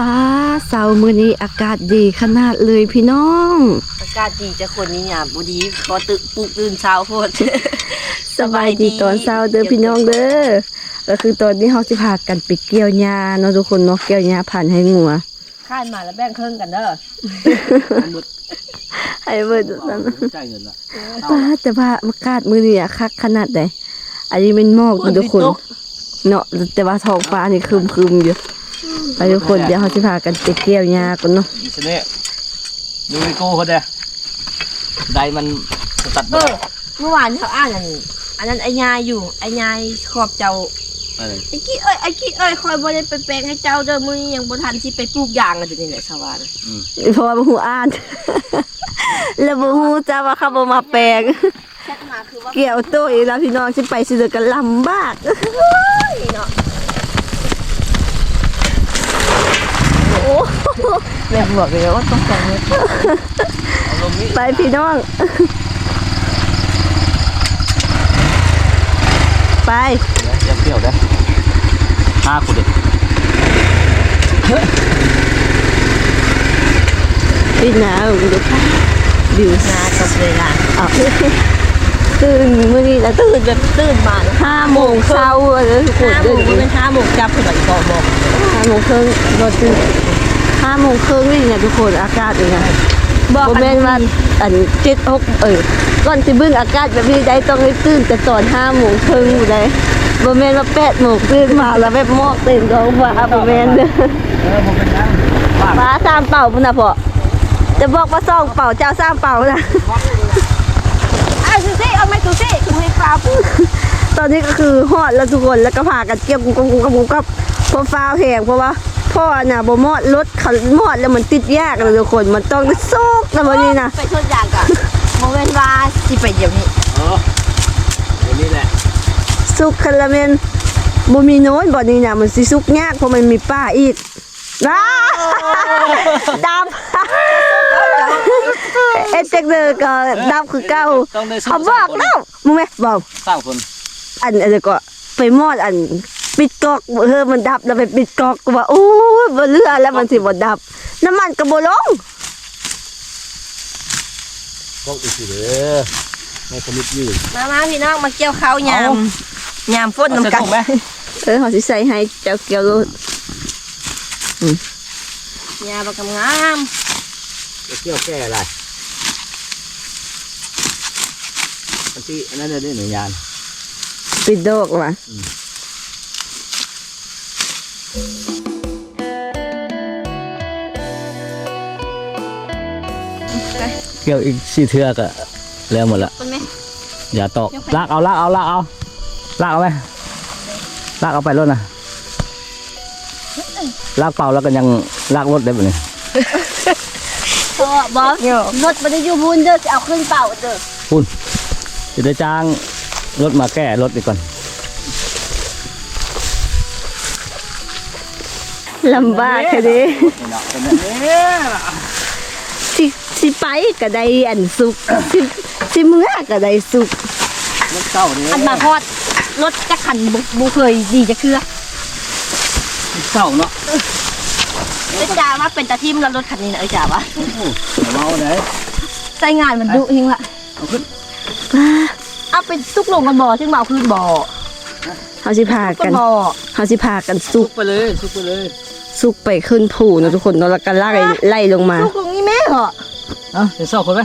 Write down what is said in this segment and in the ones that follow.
ป้าเสาร์มื้อนี้อากาศดีขนาดเลยพี่น้อง อากาศดีจะคนนี้เนี่ยบดีขอตึกปลุกตื่นเช้าโพด สบายดีตอนเช้าเด้อพี่น้องเด้อก็คือตอนนี้เฮาสิพากันไปเกี่ยวหญ้าเนาะทุกคนเนาะเกี่ยวหญ้าผ่านให้งัวข้านมาแล้วแบ่งครึ่งกันเด้อให้เบิดนั่นจ่ายเงินละป้าแต่ว่าอากาศมื้อนี้อะคักขนาดใดอันนี้เป็นหมอกนะทุกคน เนาะแต่ว่าท้องฟ้านี่ครึมๆอยู่ ไปทุกคนเดี๋ยวเฮาสิพากันไปเกี่ยวหญ้ากันเนาะอีสเน่ดูไอโก้เขาเด้ไดมันตัดเออเมื่อวานเขาอ่านอันอันนั้นไอ้ยายอยู่ไอ้ยายขอบเจ้าอะไรไอ้กี้เอ้ยไอ้กี้เอ้ยคอยบ่ได้ไปแปลงให้เจ้าเด้อมื้อนี้ยังบ่ทันสิไปปลูกยางกันอยู่นี่แหละชาวบ้านเพราะว่าบ่ฮู้อ่าน แล้วบ่ฮู้จ้าว่าเขาบ่มาแปลงแชทมาคือว่าเกี่ยวตัวอีกแล้วพี่น้องสิไปสิเดือกันลำบากเนาะ โอ้ แม่บอกเลยว่าต้องแต่งเงินเอาลงนี้ไปพี่น้อง ไปเดี๋ยวเที่ยวเด้ห้าคนเด็กพี่น้าดูวิวนาจบเลยล่ะอะตื่นมื้อนี้นะตื่นแบบตื่นมาเนาะห้าโมงเช้าเลยทุกคนห้าโมเดิงนนี่เป็นห้าโมงจับคือแบบบอกบอกห้าโมงครึ่งรถตื่น ห้าโมงครึ่งนี่เนี่ยทุกคนอากาศเป็นไงบอกโมกัเมนนต์ว่าอันเจ็ดหกเออก่อนสิเบึ้งอากาศแบบนี้ได้ต้องให้ตื่นแต่ตอนห้าโมงครึ่งอยู่ได้โมเมนต์ว่าแปดโมงตื่นมาแล้วแบบหมอกตื่นท้องฟ้าโมเมนต์เด้อเออผมเป็นยังบ้าฟ้าสามเป่าพุ่นนะพ่อจะบอกว่าสองเป่าเจ้าสามเป่านะอะซูซี่เอาไหมซูซี่คุณให้ฟ้าพูดตอนนี้ก็คือฮอดแล้วทุกคนแล้วก็พากันเกี่ยวกุ้งกุ้งกุ้งกุ้งกับ พอฟ้าวแหงเพราะว่าพ่อน่ะบ่มอดรถเขามอดแล้วมันติดยากเลยทุกคนมันต้องได้โซกแล้ววันนี้นะไปชนยางก่อนโมเมนต์ว่าสิไปเดี๋ยวนี้เออเดี๋ยวนี้แหละสุกคาราเมนบ่มีโน้นบ่นี้น่ะมันสิสุกยากเพราะมันมีป้าอีกว้าดำเอ็ดเจ็กเดอร์ก็ดำคือเก่าต้องได้เขาบอกแล้วมึงไหมบอกสร้างคนอันอะไรก็ไปมอดอัน ปิดกอกเออมันดับแล้วไปปิดกอกก็ว่าโอ้ยบ่เรือแล้วมันสิบ่ดับ น้ำมันก็บ่ลงก็อีกทีเด้อในคอมมิตยืดมามาพี่น้องมาเกี่ยวข้าวยามยามฝนน้ำกันไหมเออเขาสิใส่ให้เจ้าเกียวโลดยามบักงามจะเที่ยวแก้อะไรอันที่อันนั้นเนี่ยหนึ่งยานปิดดอกว่ะ เกี่ยวอีกสี่เทือกอะแล้วหมดละเป็นไหมอย่าตอกลากเอาลากเอาลากเอาลากเอาไหมลากเอาไปรถนะลากเปล่าแล้วก็ยังลากรถได้แบบนี้พ่อบอสรถมันจะอยู่บุญเด้อจะเอาขึ้นเปล่าเด้อคุณจะได้จ้างรถมาแก้รถดีก่อน ลำบากแค่นี้สิสิไปก็ได้อันสุกสิสิเมื่อก็ได้สุกรถเก่าเนี่ยอันมาฮอดรถจะขันบุบุเคยดีจะเครือเก่าเนาะเอ้ยจ่าว่าเป็นตาทิมแล้วรถคันนี้นะเอ้ยจ่าว่าเมาไหนใส่งานมันดุจริงละเอาขึ้นเอาเป็นซุกลงกันบ่อซึ่งมาเอาขึ้นบ่อเขาสิพากักันนบ่อเขาสิพากันสุซุกกไปเลยซุกไปเลย สุกไปขึ้นผูนะทุกคนเนาะแล้วก็ไล่ไล่ลงมาซุกลงนี่แม่เหรอเอะเดี๋ยวสอบคนไหม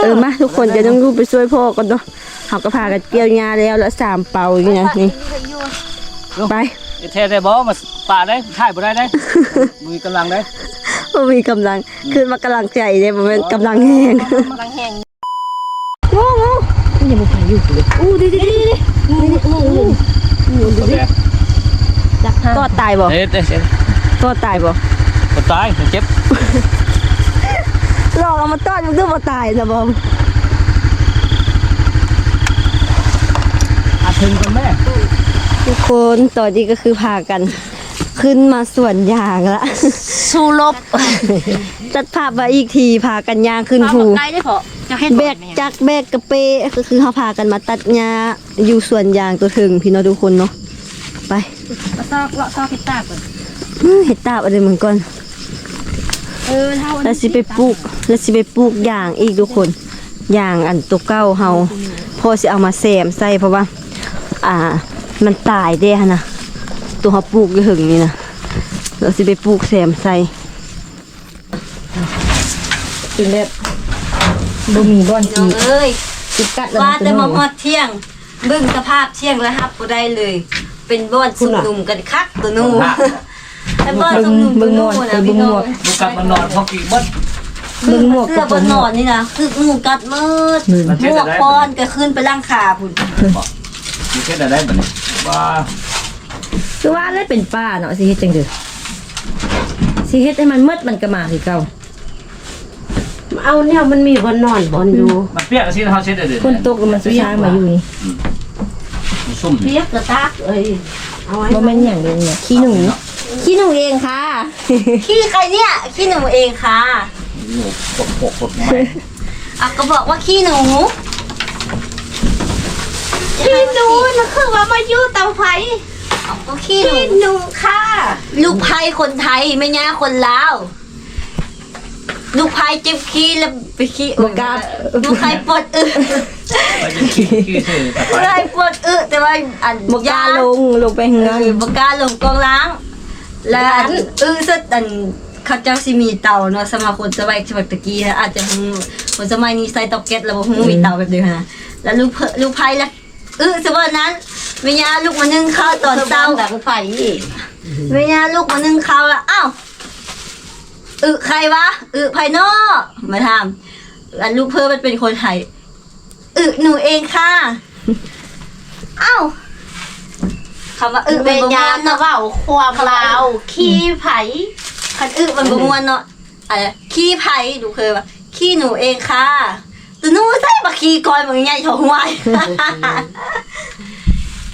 เออมาทุกคนจะต้องรูปไปช่วยพ่อกันเนาะเขาก็พากันเกี่ยวงาแล้วแล้วสามเป่าอย่างนี้นะนี่ไปไอ้เทได้บ่มาป่าได้ถ่ายบ่ได้ได้มือกำลังได้บ่มีกำลังคือมากำลังใจเนี่ยมันเป็นกำลังแห้งกำลังแห้งโง่โง่ยังไม่พายุเลยอู้ดิดิดิดิคนแรกจักห้าก็ตายบ่เด็ดเด็ ดเด็ดก็ตายบ่คนตายเจ็บลองเอามาต้อนมันก็บ่ตายนะบอมอาถึงกันแม่ทุกคนตอนนี้ก็คือพากัน ขึ้นมาสวนยางละสู้ลบตัดภาพมาอีกทีพากันยางขึ้นภูใกล้ได้พอจะเห็นแบกจักแบกกระเปะก็คือเขาพากันมาตัดหญ้าอยู่สวนยางตัวถึงพี่น้องทุกคนเนาะไปมาซอกเลาะซอกพิตาก่อนอื้อ เห็ดตาบอะไรเหมือนก่อนเออเท่าแล้วสิไปปลูกแล้วสิไปปลูกอย่างอีกทุกคนอย่างอันตัวเก้าเฮาพอสิเอามาแซมใส่เพราะว่า อ่า มันตายเด้ฮะนะตัวเฮาปลูกอยู่หึงนี่นะเราสิไปปลูกแซมใส่เป็นแบบบ่มีบ่อนน้องเอ้ยสิกัดว่าแต่มาฮอดเที่ยงเบิ่งสภาพเที่ยงแล้วฮับบ่ได้เลย เป็นบ้อนสุกหนุ่มกันคักตัวนู้ แต่บ้อนสุกหนุ่มตัวนู้นะพี่น้องลูกกลับมานอนพอกี่บดเบิ่งหมวกเสื้อบนนอนนี่นะคืองูกัดมืดมันเช็หดมวกได้ปอนก็ขึ้นไปล่างขาพุ่นมีแค่ได้แบบนี้ว่าคือว่าเลยเป็นป้าเนาะสิเฮ็ดจังเด้อสิเฮ็ดให้มันมืดมันก็มาคือเก่าเอาเนี่ยมันมีบนนอนบนอยู่มันเปียกสิเขาเช็ดได้เดี๋ยวคนตกแล้วมันสุดท้ายมาอยู่นี่ซุ่มเปียกกระตากเอ้ยเอาไว้บ่แม่นหยังเด้เนี่ยขี้หนู ขี้หนูเองค่ะ ขี้ใครเนี่ยขี้หนูเองค่ะปกปกปกไม้อะก็บอกว่าขี้หนูขี้หนูนะคือว่ามาอยู่เตาไฟก็ขี้หนูหนูค่ะ ลูกไผ่คนไทยไม่ง่าคนลาวลูกไผ่เจ็บขี้แล้วไปขี้บ่กล้าลูกไผ่ปวดอึไปจะขี้ขี้เธอแต่ไปลูกไผ่ปวดอึแต่ว่าอันบ่กล้าลงลงไปเฮือนเออบกล้าลงกองล้าง และอันอึสุดอันเขาเจ้าสิมีเตาเนาะสมัยคนสมัยสมัยตะกี้นะอาจจะฮู้คนสมัยนี้ใส่เตาแก๊สแล้วบ่ฮู้มีเตาแบบเดียวนะแล้วลูกเพลูกไผ่ละอึสมัยนั้นแม่ย่าลูกมานึ่งข้าวตอนเช้าดังไฟแม่ย่าลูกมานึ่งข้าวแล้วอ้าวอึใครวะอึไผ่นอมาถามอันลูกเพิ่มมันเป็นคนไทยอึหนูเองค่ะอ้าว คำว่าอึเวเป็นญบ่ญาม่วนณเนาะเว้าความลาวขี้ไผคันอึมันบ่ม่วนเนาะอะไรขี้ไผ่ดูเคยว่าขี้หนูเองค่ะตัวหนูใส่บักขี้ก่อนมึงใหญ่เท่าหัว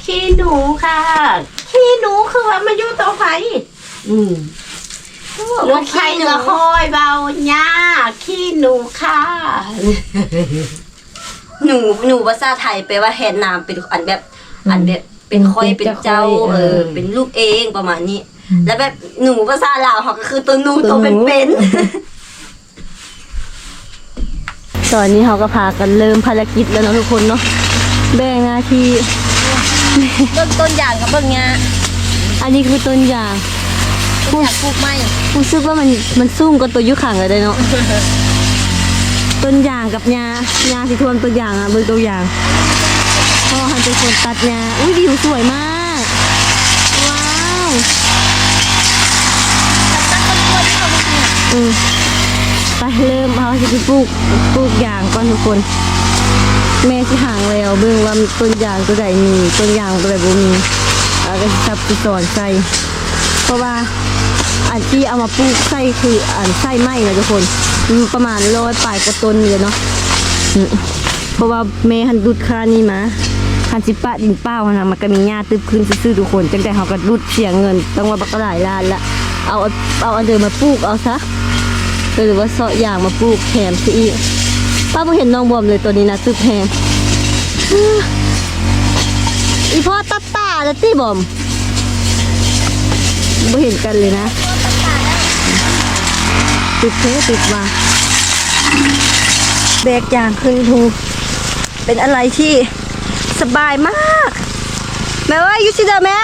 ขี้หนูค่ะขี้หนูคือว่ามาอยู่เตาไฟอืมลูกไผ่ก็คอยเบาหญ้าขี้หนูค่ะหนูหนูภาษาไทยแปลว่าแหนนามเป็นอันแบบ อันแบบ เป็นคอยเป็นเจ้าเออเป็นลูกเองประมาณนี้ แล้วแบบหนูภาษาลาวเขาก็คือตัวหนูตัวเป็นตอนนี้เขาก็พากันเริ่มภารกิจแล้วเนาะทุกคนเนาะแบ่งหน้าที่ๆต้นต้นอย่างกับเบิ่งงาอันนี้คือต้นยางต้นอย่างปลูกไม้รู้สึกว่ามันมันสูงกว่าตัวยุขังเลยเนาะต้นยางกับยายาที่ท่วมต้นยางอะเบิ่งตัวอย่าง พ่อหันเป็นคนตัดยาอุ้ยวิวสวยมาก ว้าวอืมไปเริ่มเขาจะไปปลูกปลูกยางก่อนทุกคน แม่ที่ห่างแล้วเบิ่งว่าต้นยางตัวใดมีต้นยางตัวใดบ่มีแล้วก็สิซับไปสอนใส่เพราะว่าอันที่เอามาปลูกไส้คืออันไส้ไหมนะทุกคนประมาณร้อยปลายกว่าต้นเลยเนาะเพราะว่าแม่หันดุดคานี่มา คันสิปะดินเป้านะมันก็มีหญ้าตึบขึ้นซื่อๆทุกคนจังแต่เขาก็ดุดเสียเงินต้องว่าบักหลายล้านละเอาเอาอันเดิมมาปลูกเอาซะหรือว่าเสาะอย่างมาปลูกแถมซะอีกป้าบ่เห็นน้องบอมเลยตัวนี้นะตึบแถมอีพ่อตัดตาแล้วตีบอมไม่เห็นกันเลยนะติดเทติดมาแบกยางขึ้นภูเป็นอะไรที่ สบายมาก แม่ว่าอยูซิเดอร์แม่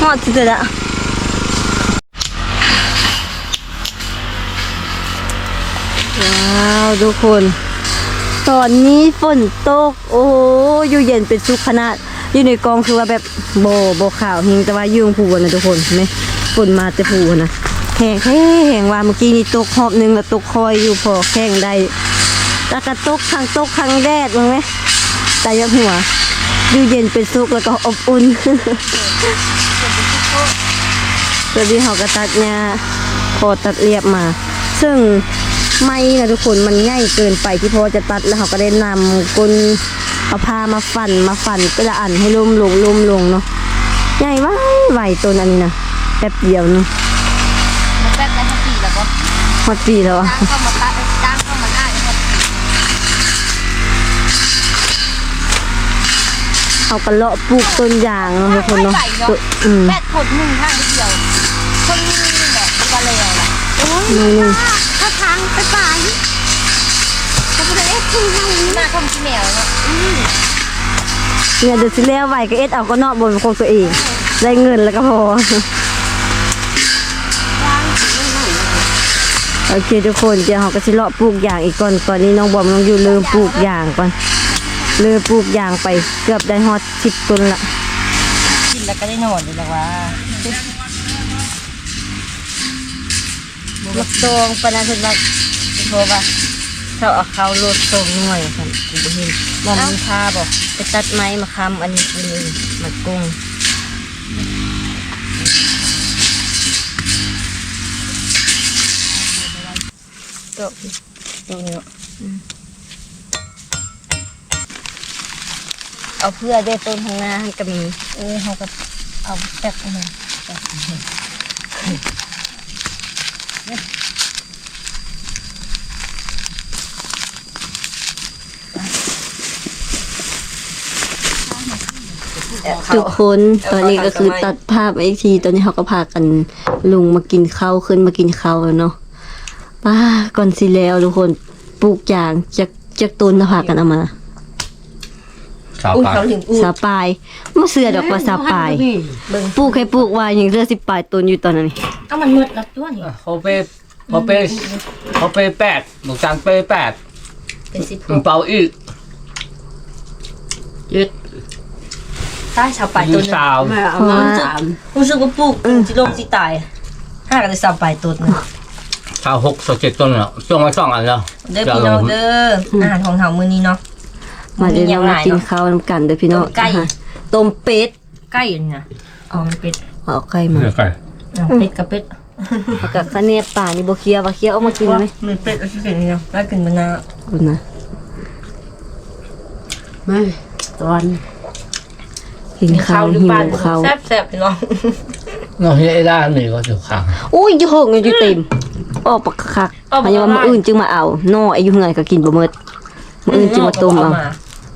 หอดสิเดอร์ละว้าวทุกคน ตอนนี้ฝนตก โอ้โหอยู่เย็นเป็นสุขขนาด อยู่ในกองคือว่าแบบโบโบขาวหิงแต่ว่าอยุ่งผูนะทุกคนเห็นไหมฝนมาแต่ผูนะ แห้งแห้งแห้งว่าเมื่อกี้นี่ตกหอบหนึ่งแล้วตกคอยอยู่พอแข้งได้แล้วก็ตกทางตกทางแดดมั้งไหมแต่ยังหัวอยู่เย็นเป็นสุขแล้วก็อบอุ่นตอนนี้เขาก็ตัดหญ้าพอตัดเรียบมา ซึ่งไม่นะทุกคนมันง่ายเกินไปที่พอจะตัดแล้วเขาก็ได้นำกลเอาผ้ามาฟันมาฟันก็ละอันให้ล่มลงล่มลงเนาะใหญ่ไว้ไหวต้นอันนี้นะแป๊บเดียวเนาะ แป๊บได้ทันทีแล้วก็ หมดปีแล้วอะจ้างเข้ามาตัดจ้างเข้ามาได้ครับเขาก็เลาะปลูกต้นยางเนาะทุกคนเนาะตัวอืมแปดคนหนึ่งข้างเดียว คนนี้แบบว่าเลยอะนี่นี่ถ้าทางไปป่าเขาไม่ได้เอ๊ะคือให้หน้าคมที่แมวเนาะเนี่ยเดี๋ยวสิแล้วไหวก็เอ็ดเอาก็เนาะบนของตัวเอง ได้เงินแล้วก็พอ โอเคทุกคนเดี๋ยวเราก็สิเลาะปลูกยางอีกก่อนตอนนี้น้องบอมน้องอยู่เริ่มปลูกยางก่อนเริ่มปลูกยางไปเกือบได้ฮอดสิบต้นละกินแล้วก็ได้นอนเลยนะว่าลูกตรงปนันเพิ่นว่าโทรว่าเขาเอาเขาโลดตรงหน่วยค่ะกูบ่เห็นมอมมีค่าบอกไปตัดไม้มาค้ำอันนี้เลยมากุ้ง ก็ตรงนี้เนาะเอาเพื่อได้ต้นข้างหน้าให้ก็มี เออเขาก็เอาแป๊บนึงทุกคนตอนนี้ก็คือตัดภาพไอที ตอนนี้เขาก็พากันลุงมากินข้าวขึ้นมากินข้าวแล้วเนาะ ป้าก่อนสิแล้วทุกคนปลูกยางจากจากต้นนะพากันเอามาชาวอุ้ยปากเขาถึงอุ้ยสาปลายมาเสือดอกว่าสาปลายปลูกให้ปลูกไว้ยังเหลือสิปลายต้นอยู่ตอนนั้นนี่เอามันมืดแล้วตัวนี่เขาไปเขาไปเขาไปแปดหมูจังไปแปดเป็นสิบมึงเป่าอีกยึดใต้ชาวป่ายยูตัวนึงสาว แม่เอามาสามรู้สึกว่าปลูกสิลงสิตายห้ากันเลยสาวป่ายตัวนึง สาวหกสาวเจ็ดต้นเนาะช่วงละสองอันเนาะเด้อพี่น้องเด้ออาหารของเฮามื้อนี้เนาะมาเดี๋ยวยัเรางไงมากินเนาะข้าวนำกันเด้อพี่น้องไก่อ่าฮะต้มเป็ดไก่นี่นะอ๋อมันเป็ดเอาไก่มาเดี๋ยวก่อนอะเป็ดกับเป็ดเอากับข้าวเหนียวป่านี่บ่เคี้ยวบ่เคี้ยวเอามากินไหมมันเป็ดเอาสิเป็นนี่เนาะแล้วกินมะนาวคุณนะไม่ตอนกินข้าวหิวข้าวแซ่บๆพี่น้องน้องเฮียไอ้ด้านนี่ก็อยู่ข้างอุ้ยอยู่หกเงินอยู่เต็ม ออกปักคักๆอันนี้ว่ามื้ออื่นจึงมาเอาน้ออายุเฮือนก็กินบ่หมดมื้ออื่นจึงมาต้มเอา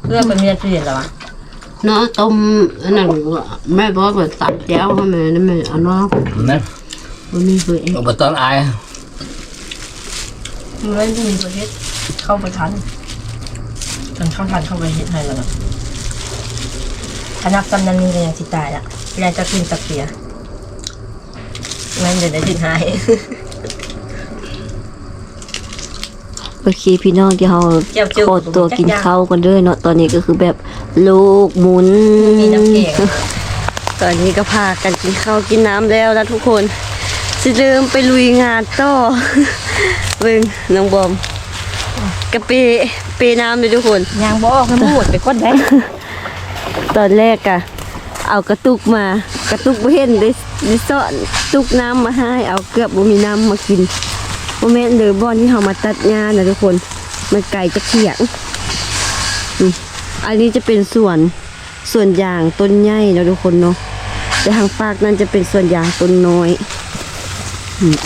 เพื่อเป็นเมียตู้เย็นแล้ววะเนาะต้มอันนั้นแม่บอกว่าตัดแก้วให้แม่นั่นแม่เอาเนาะนะวันนี้คือเองอุปตอนอายมึงเล่นที่มีประเทศเข้าไปทันทันเข้าทันเข้าไปเฮ็ดให้แล้วนะถ้านับจำนั้นนี่ก็ยังสิตายละเวลาจะกินตะเกียงั้นเดี๋ยวได้ถึงหาย โอเคพี่น้องที่เราเจียวๆขอตัวกินข้าวกันเด้อเนาะตอนนี้ก็คือแบบลูกหมุนมีน้ำแกงตอนนี้ก็พากันกินข้าวกินน้ำแล้วนะทุกคนสิเดิมไปลุยงานต่อเบิ่งน้องบอมกระเปเปน้ำเลยทุกคนยางบ่ออกให้หมดไปก้นได้ตอนแรกอะเอากระตุกมากระตุกบ่เห็นได้ได้ซ่อนตุกน้ำมาให้ เอาเกือบบ่มีน้ำมากิน บ่แม่นเด้อบอนที่เฮามาตัดหญ้านะทุกคน มันไกลจะเขียงอันนี้จะเป็นส่วนส่วนยางต้นใหญ่นะทุกคนเนาะแต่ทางฝากนั่นจะเป็นส่วนยางต้นน้อยอืม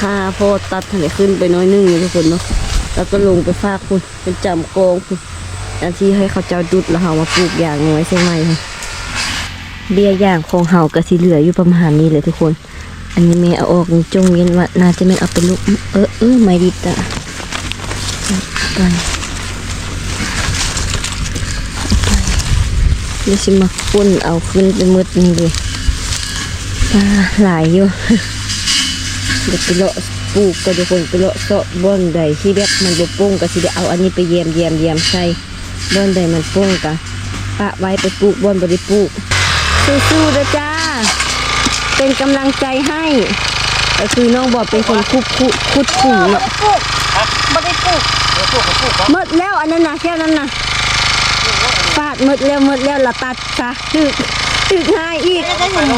ค่าพอตัดทะเลขึ้นไปน้อยนึงนะทุกคนเนาะแล้วก็ลงไปฝากคุณเป็นจำกองคุณอันที่ให้เขาเจ้าดุดแล้วเฮามาปลูกยางน้อยใช่ไหมคะเบี้ยยางของเฮาก็สิเหลืออยู่ประมาณนี้เลยทุกคน อันนี้แม่เอาออกจงเย็นว่าน่าจะไม่เอาเป็นลูกเออเออไม่ดีตะไปเดี๋ยวสิมาคุ้นเอาขึ้นไปมืดนี่เลยอ่าหลายอยู่เดี๋ยวไปเลาะปลูกก็ทุกคนไปเลาะเสาะบ่อนใดที่แบบมันบ่โป่งก็สิได้เอาอันนี้ไปเยี่ยมเยี่ยมเยี่ยมใส่บ่อนใดมันโป่งก็ปะไว้ไปปลูกบ่อนบ่ได้ปลูกสู้ๆเด้อจ้า เป็นกำลังใจให้ก็คือน้องบอกเป็นคนคุดคุดคุดขุ่เนาะปลูกบ่ได้ปลูกหมดแล้วอันนั้นนะแค่นั้นนะฟาดหมดแล้วหมดแล้วละตัดซะตึกตึกง่ายอีกแล้วก็ถึง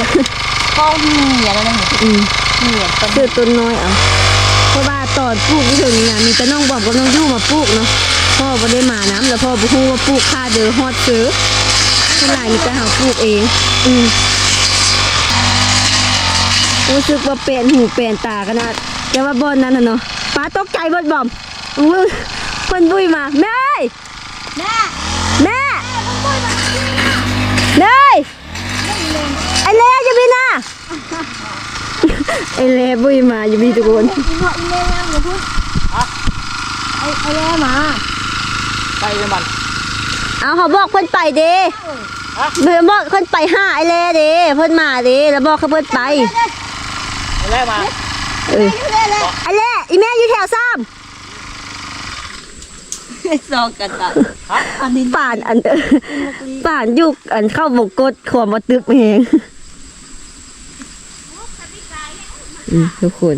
ข้องเหี่ยแล้วนะอืมเหี่ยต้นซื้อต้นน้อยเอาเพราะว่าตอนปลูกที่ถึงนี่นะมีแต่น้องบอกกับน้องยู่มาปลูกเนาะพ่อบ่ได้มาน้ำแล้วพ่อบ่ฮู้ว่าปลูกค่าเดือฮอดซื้อเท่าไหร่มีแต่เฮาปลูกเอง อืม รู้สึกว่าเปลี่ยนหูเปลี่ยนตากันนะแต่ว่าบอนนั้นน่ะเนาะป้าตกใจบนบอมมึงคนบุยมาแม่แม่แม่เลยไอเล่จะบินนะไอเล่บุยมาอยู่บีทุกคนไอเล่มาไปเลยมันเอาเขาบอกเพื่อนไปด้เพื่อบอกเพื่อนไปห้าไอเล่เด้เพื่อนมาด้แล้วบอกเขาเพื่อนไป แล้วมาเออไอเล่อีแม่อยู่แถวซ้ำซอกกันตะป่านอันป่านยุกอันเข้าบกกดขวมมาตึบเองอืมทุกคน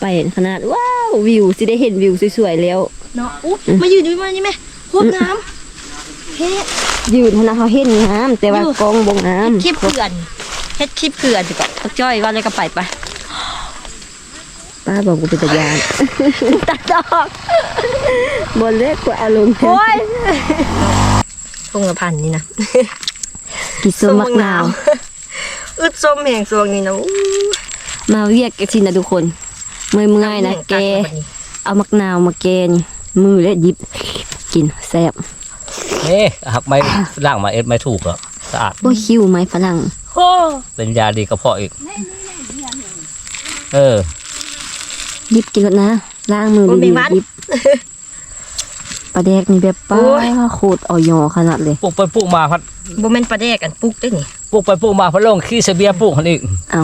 ไปเห็นขนาดว้าววิวสิได้เห็นวิวสวยๆแล้วเนาะอุ๊มายืนอยู่มานี่แม่พวกน้ำเฮ็ดยืนขนาดเขาเห็นน้ำแต่ว่าอยู่กองบงน้ำคลิปเขื่อนเฮ็ดคลิปเขื่อนสิก่อนปักจ้อยว่าเลยก็ไปไป ป้าบอกกูเป็นตะยานตัดดอกบนเล็กกว่าอารมณ์โอ้ยพงละพันนี่นะกินส้มมะนาว อึดส้มแห่งสวงนี่นะอู้มาเรียกกันสินะทุกคนเมื่อยเมื่อยๆนะแกเอามะนาวมาแกนมือและหยิบกินแซ่บนี่หักไม้ล่างมาเอ็ดไม่ถูกหรอกสะอาดโอ้ยคิวไหมฝรั่งเป็นยาดีกระเพาะอีก เออ หยิบกินก่อนนะล้างมือดีๆหยิบปลาแดกนี่แบบป้าโคตรอ่อยอขนาดเลยปลูกไปปลูกมาพัดบ่แม่นปลาแดกอันปุกได้นี่ปลูกไปปลูกมาพัดลงขี้เสเบียปลูกคนอีกเอา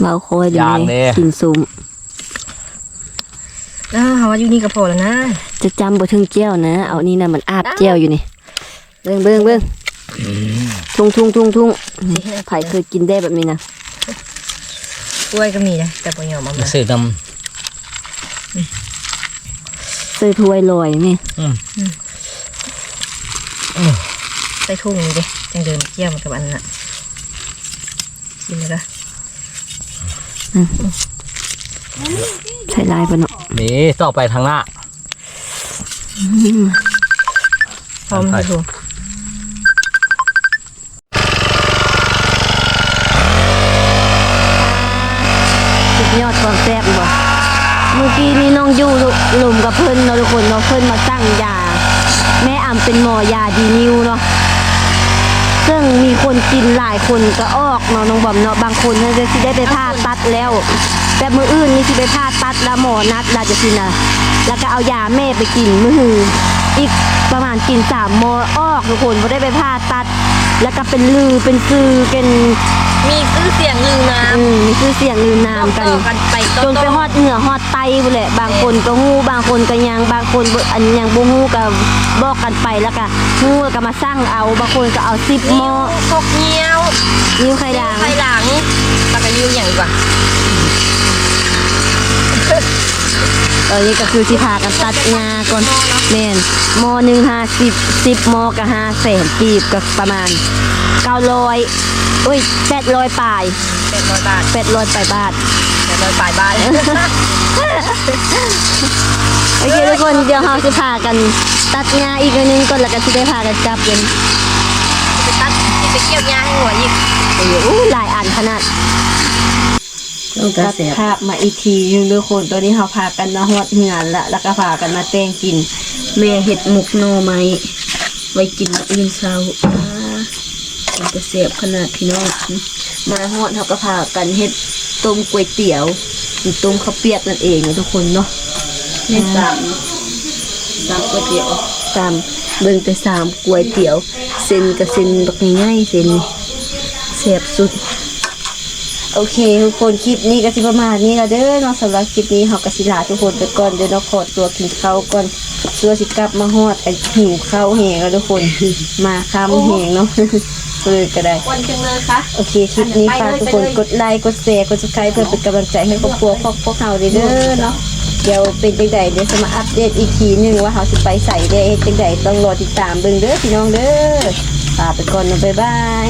เบาคอยดีย่างไหมแน่กินซุมอ้าวหาว่าอยู่นี่ก็พอแล้วนะ จะจำบ่ถึงเจียวนะ เอานี่นะมันอาบเจียวอยู่นี่ เบิ่งเบิ่งเบิ่งทุ่งทุ่งทุ่งทุ่งไผ่เคยกินได้แบบนี้นะ กล้วยก็มีนะแต่บ่ยอมเอามามาซื้อน้ซื้อถ้วยลอยนี่ใส่ถุงนี่เด้จังเดินเกี่ยวมันกับอันนั้นน่ะกินเลยก็ใส่ลายปะเนาะำนี่ต่อไปทางหน้าพร้อมที่ถูก ยอดความแซ่บบ่เมื่อกี้นี่น้องยู่หลุมกับเพิ่นเนาะทุกคนเนาะเพิ่นมาสั่งยา แม่อ่ำเป็นหมอยาดีนิวเนาะซึ่งมีคนกินหลายคนก็ออกเนาะน้องบอมเนาะบางคนเนี่ยจะสิได้ไปผ่าตัดแล้ว แต่มืออื่นนี่สิไปผ่าตัดแล้วหมอนัดแล้วจะสินะแล้วก็เอายาแม่ไปกินมืออีกประมาณกินสามโมอออกทุกคนบ่ได้ไปผ่าตัด แล้วก็เป็นลือเป็นซื้อเป็นมีชื่อเสียงลือน้อืมมีชื่อเสียงลือนามำกันต่อกันไปจนไปฮอดเหนือฮอดไตไปเลยบางคนก็ฮู้บางคนก็ยังบางคนบ่อันยังบ่ฮู้ก็บอกกันไปแล้วก็ฮู้แล้วก็มาสร้างเอา บางคนก็เอา10หนิ้ม้อวพกเงี้ยวนิ้วไข่ด่างไฟหลังปากกานิ้วอย่างดีกว่า ตอนนี้ก็คือสิพากันตัดงาก่อนแม่นหม้อหนึ่งห้าสิบสิบหม้อก็ห้าแสนกีบก็ประมาณเก้าร้อยอุ้ยแปดร้อยปลายแปดร้อยบาทแปดร้อยปลายบาทแปดร้อยปลายบาทโอเคทุกคนเดี๋ยวเราจะพากันตัดงาอีกอันหนึงก่อนแล้วก็จะได้พากันจับกันไปตัดไปเกี่ยวยาให้หัวอีกโอ้โหหลายอันขนาด ตัดภาพมาอีกทีหนึงทุกคนตอนนี้เราพากันมาฮอดเหือนละแล้วก็พากันมาแตงกิน แม่เห็ดหมกหน่อไม้ไว้กินมื้ออื่นเช้าอ่ามันจะเสียบขนาดพี่น้องมาฮอดเราก็พากันเฮ็ดต้มก๋วยเตี๋ยวหรือต้มข้าวเปียกนั่นเองนะทุกคนเนาะในสามสามก๋วยเตี๋ยวสามเบิ่งแต่สามก๋วยเตี๋ยวเส้นกับเส้นบักง่ายๆเส้นนี่เสียบสุด โอเคทุกคนคลิปนี้ก็สิประมาณนี้แล้วเด้อเนาะสำหรับคลิปนี้เฮาก็สิลาทุกคนไปก่อนเดี๋ยวเนาะขอตัวกินข้าวก่อนตัวสิกลับมาฮอดกันหิวข้าวแหงแล้วทุกคนมาค้ำแหงเนาะเลยก็ได้วันจังเลยค่ะโอเคคลิปนี้ฝากทุกคนกดไลค์กดแชร์กด subscribe เพื่อเป็นกำลังใจให้ครอบครัวพวกพวกเราเด้อเนาะเดี๋ยวเป็นจังใดเดี๋ยวจะมาอัปเดตอีกทีหนึงว่าเขาสิไปใส่ได้เฮ็ดจังใดต้องรอติดตามเบิ่งเด้อพี่น้องเด้อลาไปก่อนเนาะบ๊ายบาย